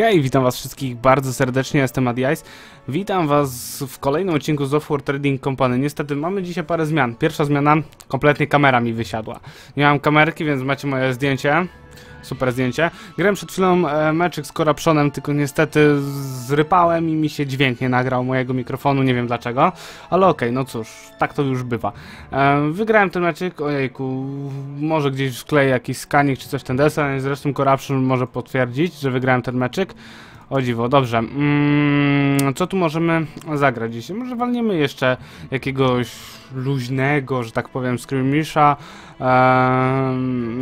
Hej, witam was wszystkich bardzo serdecznie, jestem Adias. Witam was w kolejnym odcinku z Trading Company. Niestety mamy dzisiaj parę zmian. Pierwsza zmiana, kompletnie kamera mi wysiadła. Nie mam kamerki, więc macie moje zdjęcie. Super zdjęcie. Grałem przed chwilą e, meczyk z Corruptionem, tylko niestety zrypałem i mi się dźwięk nie nagrał mojego mikrofonu, nie wiem dlaczego. Ale okej, okay, no cóż, tak to już bywa. E, wygrałem ten meczyk, ojejku, może gdzieś wkleję jakiś skanik czy coś ten desen, zresztą Corruption może potwierdzić, że wygrałem ten meczyk. O dziwo, dobrze. Mm, co tu możemy zagrać dzisiaj? Może walniemy jeszcze jakiegoś luźnego, że tak powiem, skirmisha e,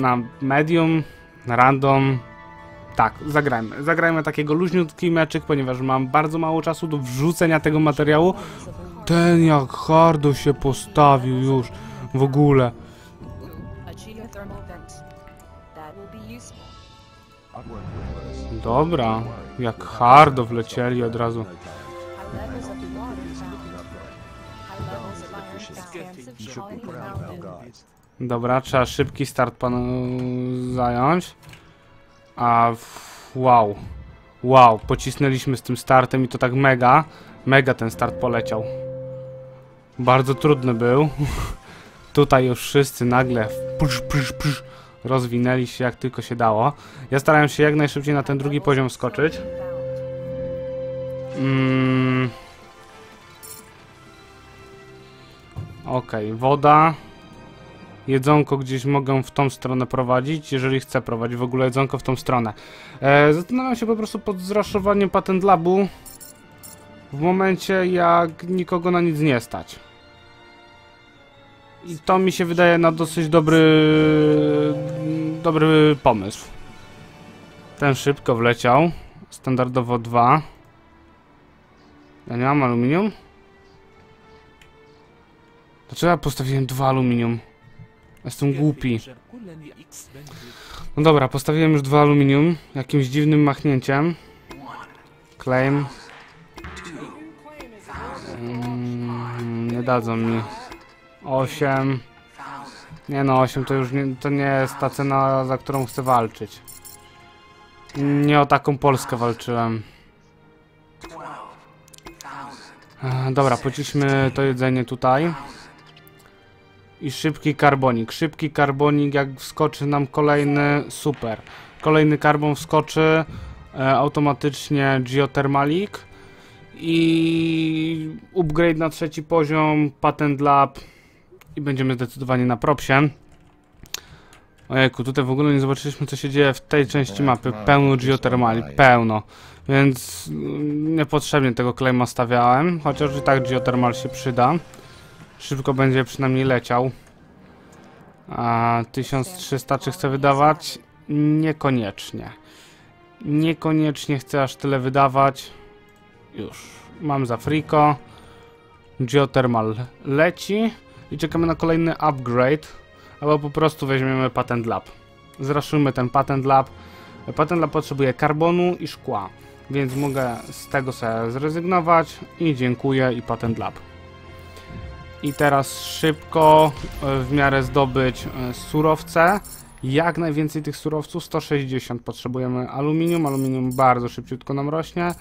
na medium, na random. Tak, zagrajmy. Zagrajmy takiego luźniutki meczyk, ponieważ mam bardzo mało czasu do wrzucenia tego materiału. Ten jak hardo się postawił już w ogóle. Dobra, jak hardo wlecieli od razu. Dobra, trzeba szybki start panu zająć. A wow. Wow, pocisnęliśmy z tym startem i to tak mega. Mega ten start poleciał. Bardzo trudny był. Tutaj już wszyscy nagle psz, psz, psz, rozwinęli się jak tylko się dało. Ja starałem się jak najszybciej na ten drugi poziom skoczyć. Mm. Okej, okay, woda. Jedzonko gdzieś mogę w tą stronę prowadzić, jeżeli chcę prowadzić w ogóle jedzonko w tą stronę. E, zastanawiam się po prostu pod zraszowaniem patent labu w momencie jak nikogo na nic nie stać. I to mi się wydaje na dosyć dobry dobry pomysł. Ten szybko wleciał. Standardowo dwa. Ja nie mam aluminium? Dlaczego ja postawiłem dwa aluminium? Jestem głupi. No dobra, postawiłem już dwa aluminium. Jakimś dziwnym machnięciem. Claim. Mm, nie dadzą mi. 8. Nie no, 8 to już nie, to nie jest ta cena, za którą chcę walczyć. Nie o taką Polskę walczyłem. Dobra, pociśmy to jedzenie tutaj. I szybki karbonik. Szybki karbonik, jak wskoczy nam kolejny, super. Kolejny karbon wskoczy, e, automatycznie geothermalik. I upgrade na trzeci poziom, patent lab. I będziemy zdecydowanie na propsie. Ojejku, tutaj w ogóle nie zobaczyliśmy co się dzieje w tej części mapy. Pełno geotermali, pełno. Więc mm, niepotrzebnie tego claima stawiałem. Chociaż i tak geothermal się przyda. Szybko będzie przynajmniej leciał. A 1300 czy chcę wydawać? Niekoniecznie. Niekoniecznie chcę aż tyle wydawać. Już. Mam za friko. Geothermal leci. I czekamy na kolejny upgrade. Albo po prostu weźmiemy Patent Lab. Zraszujmy ten Patent Lab. Patent Lab potrzebuje karbonu i szkła. Więc mogę z tego sobie zrezygnować. I dziękuję i Patent Lab. I teraz szybko e, w miarę zdobyć e, surowce. Jak najwięcej tych surowców, 160 potrzebujemy aluminium, aluminium bardzo szybciutko nam rośnie.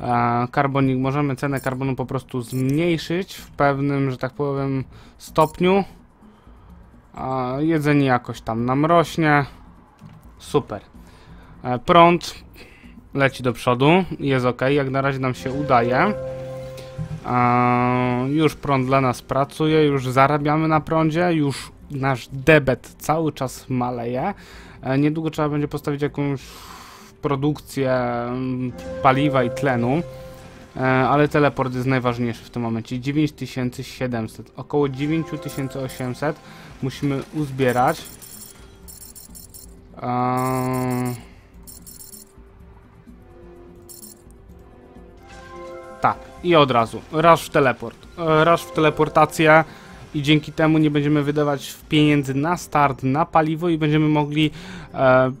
E, karbonik, możemy cenę karbonu po prostu zmniejszyć w pewnym, że tak powiem, stopniu. jedzenie jakoś tam nam rośnie. Super. prąd leci do przodu, jest ok, jak na razie nam się udaje już prąd dla nas pracuje, już zarabiamy na prądzie, już nasz debet cały czas maleje. E, niedługo trzeba będzie postawić jakąś produkcję mm, paliwa i tlenu. E, ale teleport jest najważniejszy w tym momencie. 9700, około 9800 musimy uzbierać. Eee... i od razu. Raz w teleport. E, raz w teleportację i dzięki temu nie będziemy wydawać pieniędzy na start, na paliwo i będziemy mogli e,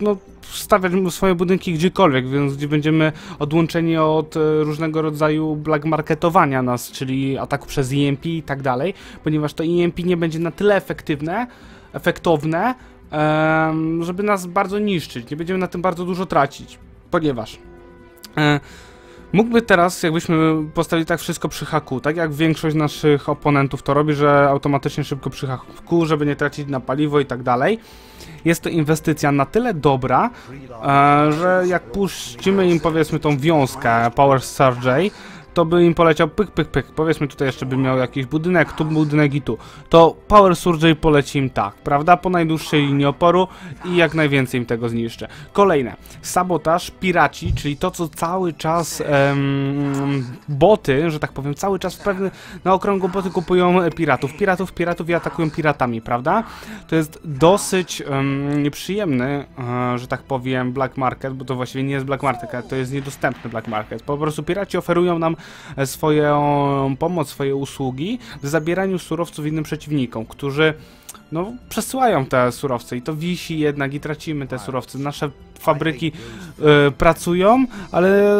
no, stawiać swoje budynki gdziekolwiek, więc gdzie będziemy odłączeni od e, różnego rodzaju black marketowania nas, czyli ataku przez EMP i tak dalej, ponieważ to EMP nie będzie na tyle efektywne, efektowne, e, żeby nas bardzo niszczyć, nie będziemy na tym bardzo dużo tracić ponieważ e, mógłby teraz, jakbyśmy postawili tak wszystko przy haku, tak jak większość naszych oponentów to robi, że automatycznie szybko przy haku, żeby nie tracić na paliwo i tak dalej. Jest to inwestycja na tyle dobra, e, że jak puścimy im powiedzmy tą wiązkę Power Surge, to by im poleciał pyk, pyk, pyk. Powiedzmy tutaj jeszcze by miał jakiś budynek, tu budynek i tu. To Power Surgery poleci im tak, prawda? Po najdłuższej linii oporu i jak najwięcej im tego zniszczy. Kolejne. Sabotaż, piraci, czyli to, co cały czas em, boty, że tak powiem, cały czas w pewnym, na okrągło boty kupują piratów. Piratów, piratów i atakują piratami, prawda? To jest dosyć em, nieprzyjemny, e, że tak powiem, black market, bo to właściwie nie jest black market, to jest niedostępny black market. Po prostu piraci oferują nam swoją pomoc, swoje usługi w zabieraniu surowców innym przeciwnikom, którzy no, przesyłają te surowce i to wisi jednak i tracimy te surowce. Nasze fabryki y, pracują, ale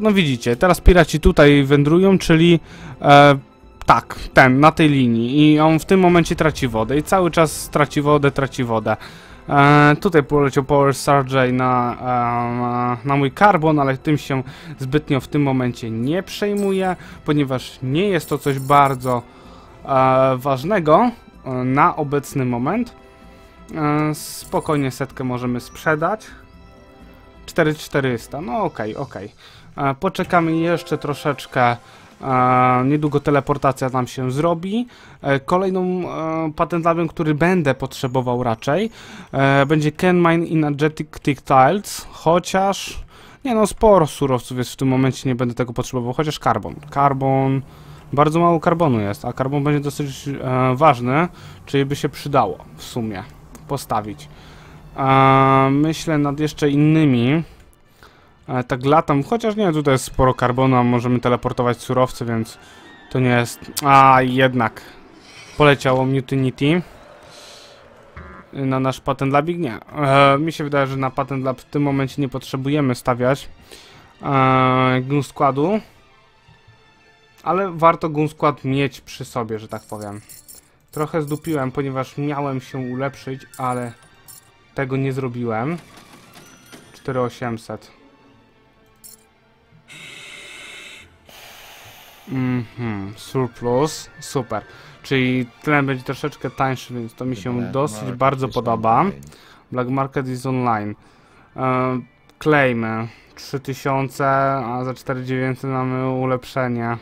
no widzicie, teraz piraci tutaj wędrują, czyli e, tak, ten, na tej linii i on w tym momencie traci wodę i cały czas traci wodę, traci wodę. E, tutaj poleciał Power Surge na, e, na mój karbon, ale tym się zbytnio w tym momencie nie przejmuję, ponieważ nie jest to coś bardzo e, ważnego na obecny moment. Spokojnie setkę możemy sprzedać. 4400, no okej, okay, okej. Okay. Poczekamy jeszcze troszeczkę niedługo teleportacja nam się zrobi. E, kolejną e, patentlabem, który będę potrzebował raczej, e, będzie Kenmine Energetic Tiles, chociaż... Nie no, sporo surowców jest w tym momencie, nie będę tego potrzebował, chociaż karbon. Karbon... Bardzo mało karbonu jest, a karbon będzie dosyć ważny, czyli by się przydało w sumie postawić. Myślę nad jeszcze innymi ale tak latam, chociaż nie, tutaj jest sporo karbonu, a możemy teleportować surowce, więc to nie jest... A, jednak. Poleciało Mutinity. Na nasz patent labik? Nie. E, mi się wydaje, że na patent lab w tym momencie nie potrzebujemy stawiać e, gun składu. Ale warto gun skład mieć przy sobie, że tak powiem. Trochę zdupiłem, ponieważ miałem się ulepszyć, ale tego nie zrobiłem. 4800. Mhm, surplus, super. Czyli tlen będzie troszeczkę tańszy, więc to mi się dosyć bardzo podoba. Black Market is online. E, claimy 3000, a za 4900 mamy ulepszenie.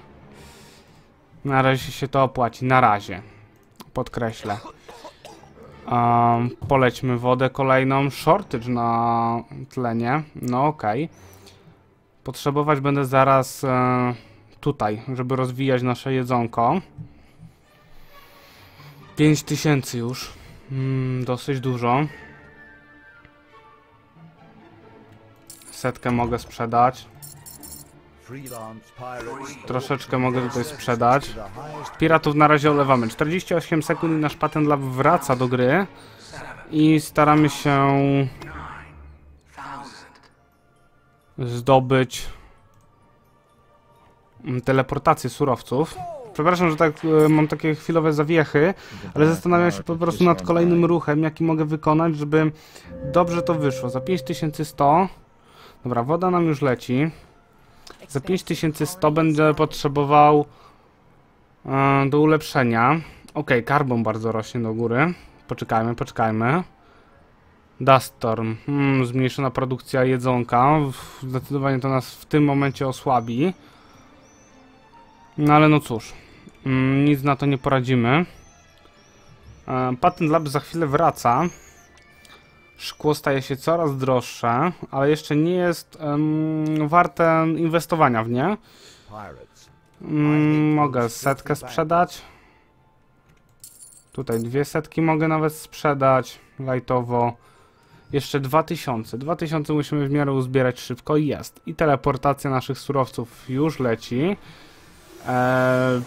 Na razie się to opłaci, na razie. Podkreślę. Um, polećmy wodę kolejną. Shortage na tlenie. No okej. Okay. Potrzebować będę zaraz... E, tutaj, żeby rozwijać nasze jedzonko. 5000 już. Mm, dosyć dużo. Setkę mogę sprzedać. Troszeczkę mogę tutaj sprzedać. Piratów na razie olewamy. 48 sekund i nasz patent lab wraca do gry. I staramy się zdobyć teleportację surowców. Przepraszam, że tak e, mam takie chwilowe zawiechy, ale zastanawiam się po prostu nad kolejnym ruchem, jaki mogę wykonać, żeby dobrze to wyszło. Za 5100... Dobra, woda nam już leci. Za 5100 będę potrzebował e, do ulepszenia. Ok, karbon bardzo rośnie do góry. Poczekajmy, poczekajmy. Duststorm. Hmm, zmniejszona produkcja jedzonka. Zdecydowanie to nas w tym momencie osłabi. No ale no cóż, mm, nic na to nie poradzimy. E, Patent Lab za chwilę wraca. Szkło staje się coraz droższe, ale jeszcze nie jest um, warte inwestowania w nie. Mm, mogę setkę sprzedać. Tutaj dwie setki mogę nawet sprzedać lightowo. Jeszcze 2000. 2000 musimy w miarę uzbierać szybko i jest. I teleportacja naszych surowców już leci. Eee,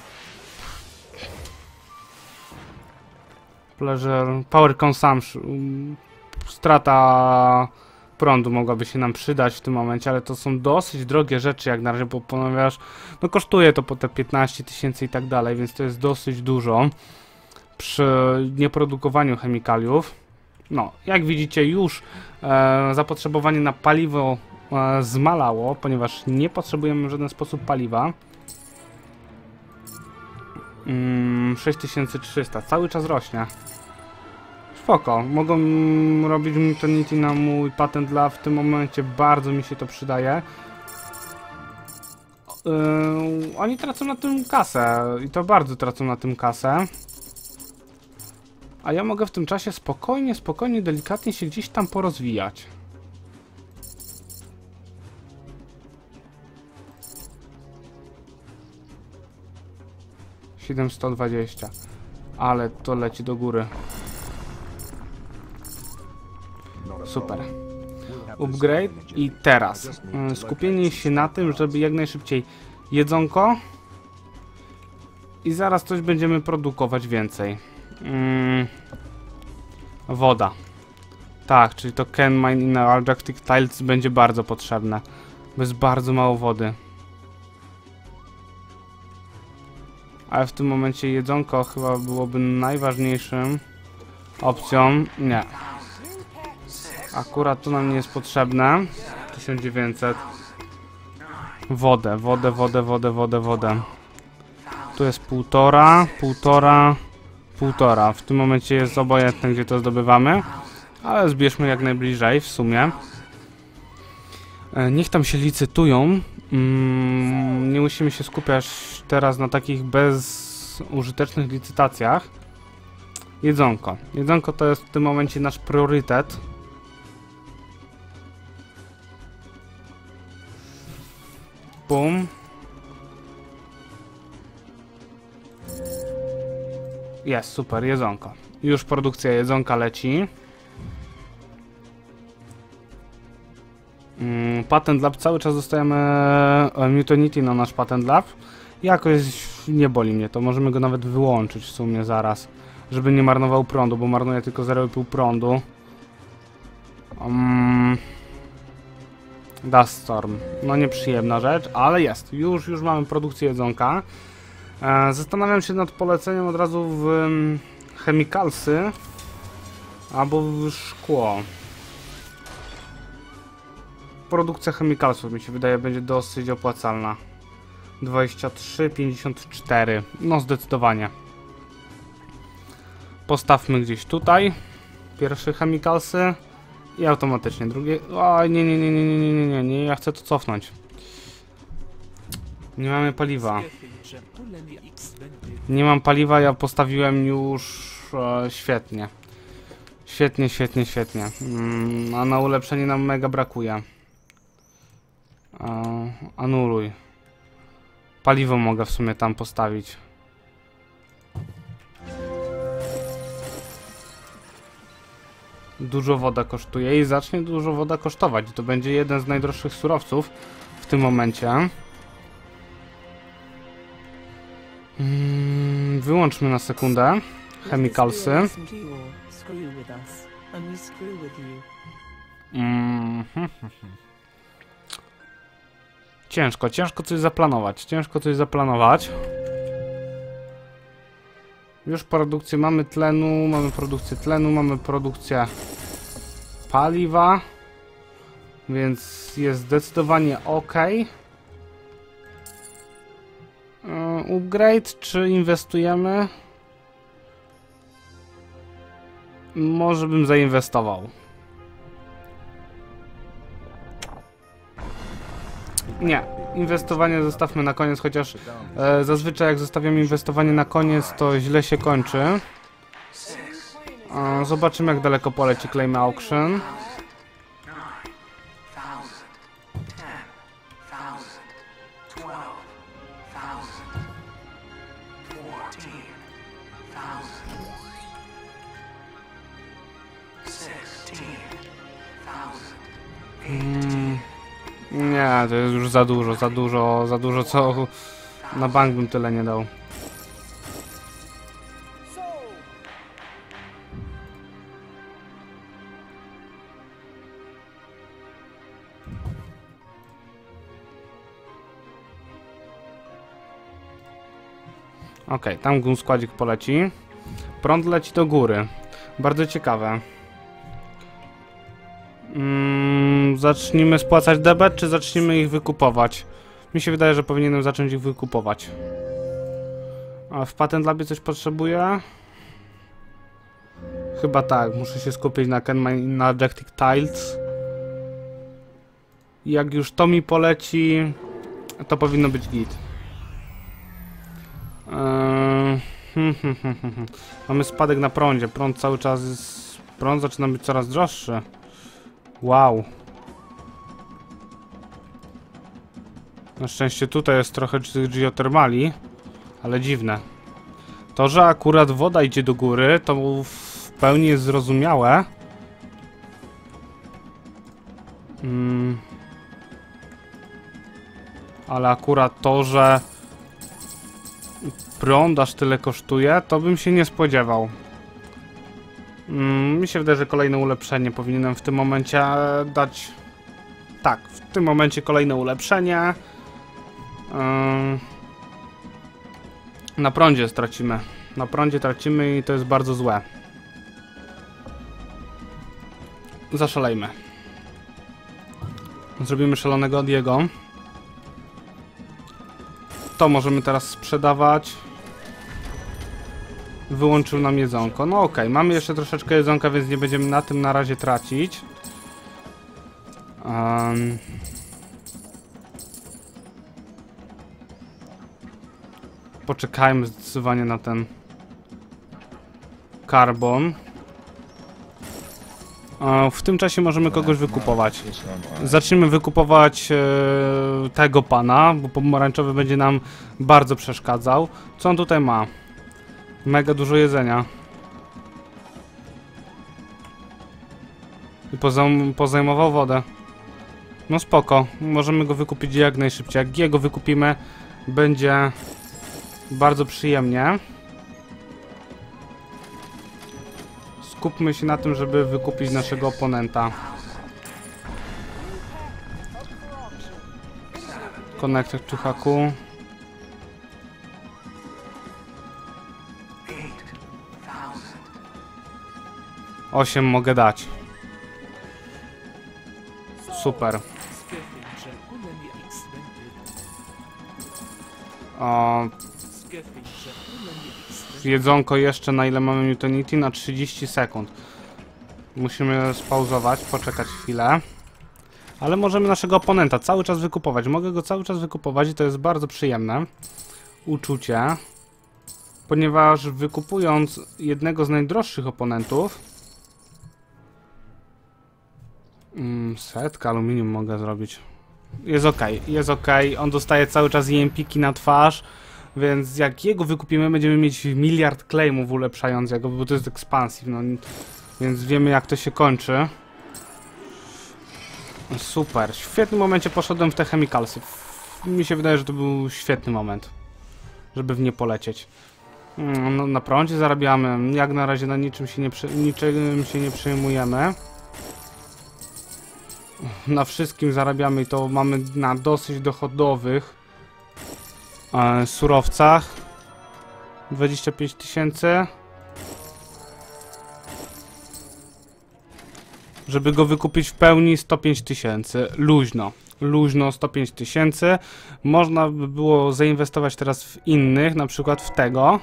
pleasure, power consumption, strata prądu mogłaby się nam przydać w tym momencie, ale to są dosyć drogie rzeczy jak na razie, bo ponieważ no kosztuje to po te 15 tysięcy i tak dalej, więc to jest dosyć dużo przy nieprodukowaniu chemikaliów. No, jak widzicie już e, zapotrzebowanie na paliwo e, zmalało, ponieważ nie potrzebujemy w żaden sposób paliwa. Mm, 6300, cały czas rośnie. Spoko, mogą mm, robić Mutanity na mój patent dla w tym momencie, bardzo mi się to przydaje. Yy, oni tracą na tym kasę i to bardzo tracą na tym kasę. A ja mogę w tym czasie spokojnie, spokojnie, delikatnie się gdzieś tam porozwijać. Siedem sto dwadzieścia. Ale to leci do góry. Super. Upgrade i teraz mm, skupienie się na tym, żeby jak najszybciej jedzonko i zaraz coś będziemy produkować więcej. Mm, woda. Tak, czyli to can mine in Arctic Tiles będzie bardzo potrzebne. Bo jest bardzo mało wody. Ale w tym momencie jedzonko chyba byłoby najważniejszym opcją. Nie. Akurat to nam nie jest potrzebne. 1900. Wodę, wodę, wodę, wodę, wodę, wodę. Tu jest półtora, półtora, półtora. W tym momencie jest obojętne, gdzie to zdobywamy. Ale zbierzmy jak najbliżej w sumie. E, Niech tam się licytują. Mm, nie musimy się skupiać teraz na takich bezużytecznych licytacjach. Jedzonko. Jedzonko to jest w tym momencie nasz priorytet. Bum. Jest, super, jedzonko. Już produkcja jedzonka leci. Mm, patent lab, cały czas dostajemy e, Mutanity na nasz patent lab. Jakoś nie boli mnie to, możemy go nawet wyłączyć w sumie zaraz. Żeby nie marnował prądu, bo marnuje tylko 0,5 prądu. Um. No nieprzyjemna rzecz, ale jest. Już, już mamy produkcję jedzonka. E, zastanawiam się nad poleceniem od razu w um, chemikalsy albo w szkło. Produkcja chemikalsów mi się wydaje będzie dosyć opłacalna. 23,54. No zdecydowanie. Postawmy gdzieś tutaj. Pierwsze chemikalsy. I automatycznie drugie. O, nie, nie, nie, nie, nie, nie, nie, nie, nie, ja chcę to cofnąć. Nie mamy paliwa. Nie mam paliwa, ja postawiłem już e, świetnie. Świetnie, świetnie, świetnie. Mm, a na ulepszenie nam mega brakuje. E, anuluj. Paliwo mogę w sumie tam postawić. Dużo woda kosztuje i zacznie dużo woda kosztować. To będzie jeden z najdroższych surowców w tym momencie. Mm, wyłączmy na sekundę chemikalsy. Mm, hmm, hmm, hmm. Ciężko, ciężko coś zaplanować. Ciężko coś zaplanować. Już produkcję mamy tlenu, mamy produkcję tlenu, mamy produkcję paliwa. Więc jest zdecydowanie ok. Upgrade, czy inwestujemy? Może bym zainwestował. Nie, inwestowanie zostawmy na koniec, chociaż e, zazwyczaj jak zostawiam inwestowanie na koniec, to źle się kończy. E, zobaczymy jak daleko poleci Claim Auction. Mm, nie, to jest już za dużo, za dużo, za dużo, co na bank bym tyle nie dał. Okej, okay, tam składzik poleci. Prąd leci do góry. Bardzo ciekawe. Zacznijmy spłacać debet, czy zacznijmy ich wykupować? Mi się wydaje, że powinienem zacząć ich wykupować. A w Patent Labie coś potrzebuję? Chyba tak, muszę się skupić na Kenmine i na Tiles. Jak już to mi poleci, to powinno być git. Eee, hmm, hmm, hmm, hmm. Mamy spadek na prądzie. Prąd cały czas jest... Prąd zaczyna być coraz droższy. Wow. Na szczęście tutaj jest trochę geotermali, ale dziwne. To, że akurat woda idzie do góry, to w pełni jest zrozumiałe. Mm. Ale akurat to, że prąd aż tyle kosztuje, to bym się nie spodziewał. Mm, mi się wydaje, że kolejne ulepszenie powinienem w tym momencie dać. Tak, w tym momencie kolejne ulepszenie. Na prądzie stracimy. Na prądzie tracimy i to jest bardzo złe. Zaszalejmy. Zrobimy szalonego Diego. To możemy teraz sprzedawać. Wyłączył nam jedzonko. No okay. mamy jeszcze troszeczkę jedzonka, więc nie będziemy na tym na razie tracić. Um. Poczekajmy zdecydowanie na ten karbon. W tym czasie możemy kogoś wykupować. Zacznijmy wykupować e, tego pana, bo pomarańczowy będzie nam bardzo przeszkadzał. Co on tutaj ma? Mega dużo jedzenia. I pozajm pozajmował wodę. No spoko, możemy go wykupić jak najszybciej. Jak jego wykupimy, będzie bardzo przyjemnie. skupmy się na tym, żeby wykupić naszego oponenta. Connected to haku. Osiem mogę dać. Super. O, jedzonko jeszcze na ile mamy Mutanity? Na 30 sekund. Musimy spauzować, poczekać chwilę. Ale możemy naszego oponenta cały czas wykupować. Mogę go cały czas wykupować i to jest bardzo przyjemne uczucie. Ponieważ wykupując jednego z najdroższych oponentów mm, Setka aluminium mogę zrobić. Jest ok, jest ok. On dostaje cały czas EMP-ki na twarz. Więc jak jego wykupimy, będziemy mieć miliard claimów ulepszając jego, bo to jest expansive, no. Więc wiemy jak to się kończy. Super. W świetnym momencie poszedłem w te chemikalsy. Mi się wydaje, że to był świetny moment. Żeby w nie polecieć. Mm, no, na prądzie zarabiamy. Jak na razie na niczym się nie, niczym się nie przejmujemy. Na wszystkim zarabiamy i to mamy na dosyć dochodowych surowcach. 25 tysięcy. Żeby go wykupić w pełni 105 tysięcy. Luźno. Luźno 105 tysięcy. Można by było zainwestować teraz w innych, na przykład w tego.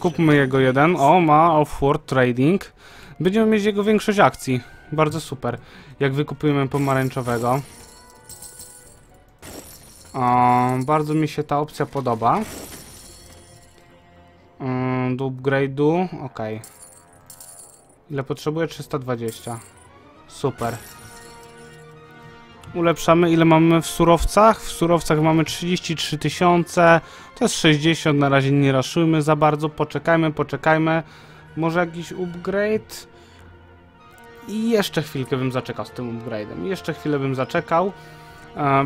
Kupmy jego jeden. O, ma Offward Trading. Będziemy mieć jego większość akcji. Bardzo super. Jak wykupujemy pomarańczowego. O, bardzo mi się ta opcja podoba. Um, do upgrade'u. Ok. Ile potrzebuję? 320. Super. Ulepszamy. Ile mamy w surowcach? W surowcach mamy 33 tysiące. To jest 60. Na razie nie raszujmy za bardzo. Poczekajmy, poczekajmy. Może jakiś upgrade? I jeszcze chwilkę bym zaczekał z tym upgrade'em. Jeszcze chwilę bym zaczekał.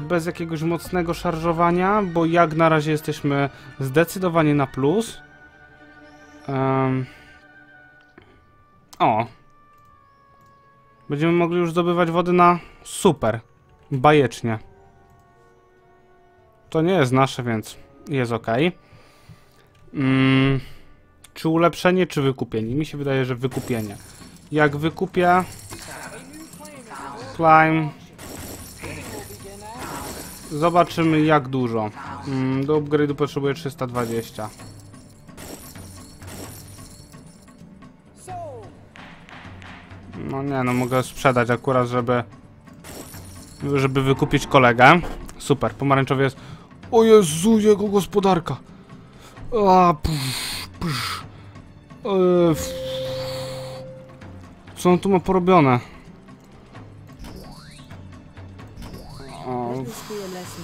Bez jakiegoś mocnego szarżowania, bo jak na razie jesteśmy zdecydowanie na plus. Um. O. Będziemy mogli już zdobywać wody na super. Bajecznie. To nie jest nasze, więc jest ok. Mm, czy ulepszenie, czy wykupienie? Mi się wydaje, że wykupienie. Jak wykupię... Climb... Zobaczymy jak dużo. Mm, do upgrade'u potrzebuję 320. No nie, no mogę sprzedać akurat, żeby... Żeby wykupić kolegę. Super, pomarańczowy jest... O Jezu, jego gospodarka! A, psz, Co on tu ma porobione? O,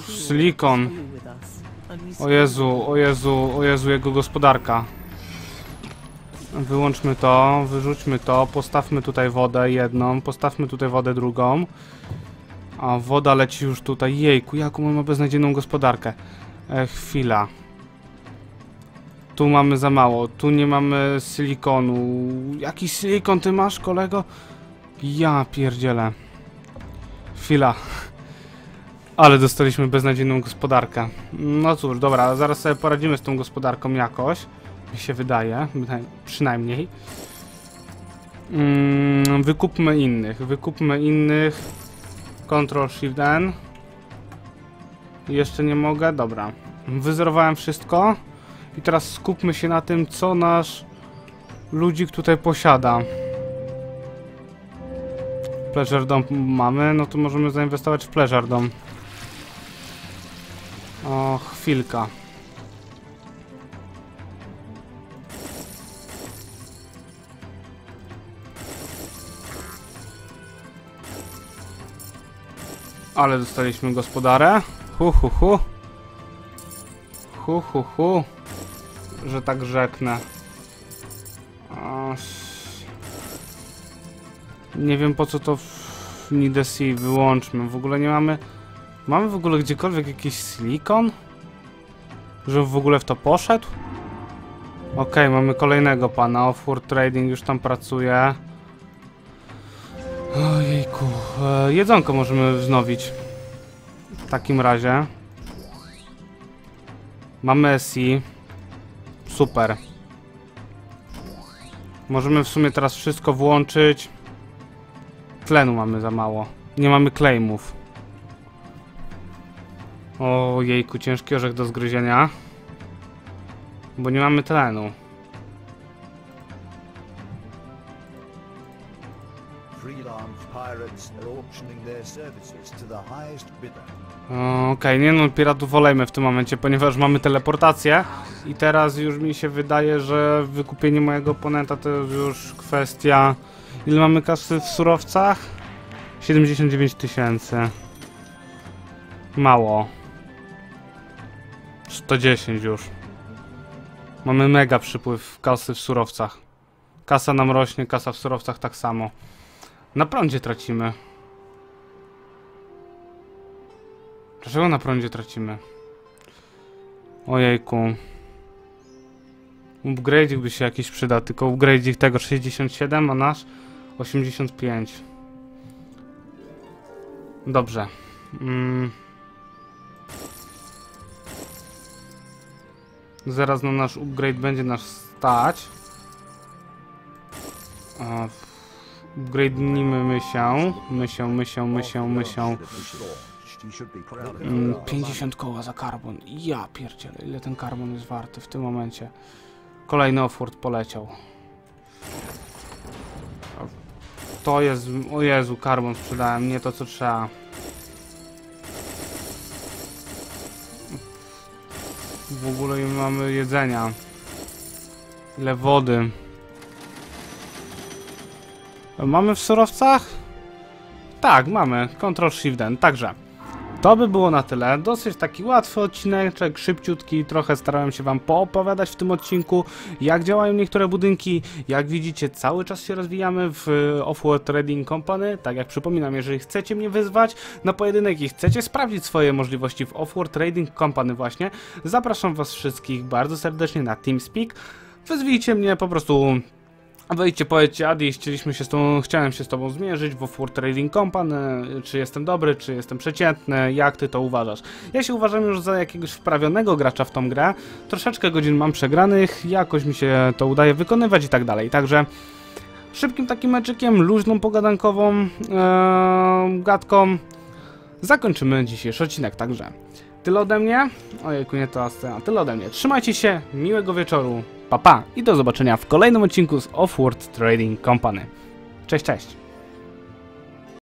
silikon. O Jezu, o Jezu, o Jezu, jego gospodarka. Wyłączmy to, wyrzućmy to, postawmy tutaj wodę jedną, postawmy tutaj wodę drugą. A woda leci już tutaj. Jejku, jaką on ma beznadziejną gospodarkę. E, chwila. Tu mamy za mało, tu nie mamy silikonu. Jaki silikon ty masz, kolego? Ja pierdzielę. Chwila. Ale dostaliśmy beznadziejną gospodarkę. No cóż, dobra, zaraz sobie poradzimy z tą gospodarką jakoś. Mi się wydaje, przynajmniej. Mm, wykupmy innych, wykupmy innych. Ctrl Shift N. Jeszcze nie mogę, dobra. Wyzerowałem wszystko. I teraz skupmy się na tym, co nasz ludzik tutaj posiada. Pleasure Dome mamy, no to możemy zainwestować w Pleasure Dome. O, chwilka. Ale dostaliśmy gospodarę. Hu, hu, hu. Hu, hu, hu. Że tak rzeknę. Nie wiem po co to w Nidesi wyłączmy. W ogóle nie mamy... Mamy w ogóle gdziekolwiek jakiś silikon? Że w ogóle w to poszedł? Okej, mamy kolejnego pana. Offward Trading już tam pracuje. Ojejku. E, jedzonko możemy wznowić. W takim razie. Mamy SI. Super. Możemy w sumie teraz wszystko włączyć. Tlenu mamy za mało. Nie mamy claimów. O jejku, ciężki orzech do zgryzienia. Bo nie mamy tlenu. Freelance pirates are auctioning their services to the highest bidder. Okej, nie no, piratów olejmy w tym momencie, ponieważ mamy teleportację i teraz już mi się wydaje, że wykupienie mojego oponenta to już kwestia... Ile mamy kasy w surowcach? 79 tysięcy. Mało. 110 już. Mamy mega przypływ kasy w surowcach. Kasa nam rośnie, kasa w surowcach tak samo. Na prądzie tracimy. Dlaczego na prądzie tracimy? Ojejku. Upgrade'ik by się jakiś przydał, tylko upgrade'ik tego 67, a nasz 85. Dobrze. Mm. Zaraz na nasz upgrade będzie nas stać. A, w- Upgrade'nijmy mysią. Mysią, mysią, mysią, mysią. That was launched. You Mm, it. 50 koła za karbon. Ja pierdzielę, ile ten karbon jest warty w tym momencie. Kolejny offward poleciał. To jest... O Jezu, karbon sprzedałem, nie to co trzeba. W ogóle nie mamy jedzenia. Ile wody. Mamy w surowcach? Tak, mamy. Ctrl Shift N. Także. To by było na tyle. Dosyć taki łatwy odcineczek, szybciutki. Trochę starałem się Wam poopowiadać w tym odcinku, jak działają niektóre budynki. Jak widzicie, cały czas się rozwijamy w e, Offworld Trading Company. Tak jak przypominam, jeżeli chcecie mnie wyzwać na pojedynek i chcecie sprawdzić swoje możliwości w Offworld Trading Company właśnie, zapraszam Was wszystkich bardzo serdecznie na TeamSpeak. Wyzwijcie mnie po prostu wejdźcie, powiedzcie, Adi, chcieliśmy się z chciałem się z tobą zmierzyć w Offward Trading Company, czy jestem dobry, czy jestem przeciętny, jak ty to uważasz? Ja się uważam już za jakiegoś wprawionego gracza w tą grę, troszeczkę godzin mam przegranych, jakoś mi się to udaje wykonywać i tak dalej, także szybkim takim meczykiem, luźną pogadankową ee, gadką zakończymy dzisiejszy odcinek, także tyle ode mnie, ojejku nie to scena, tyle ode mnie, trzymajcie się, miłego wieczoru, pa pa i do zobaczenia w kolejnym odcinku z Offworld Trading Company. Cześć, cześć!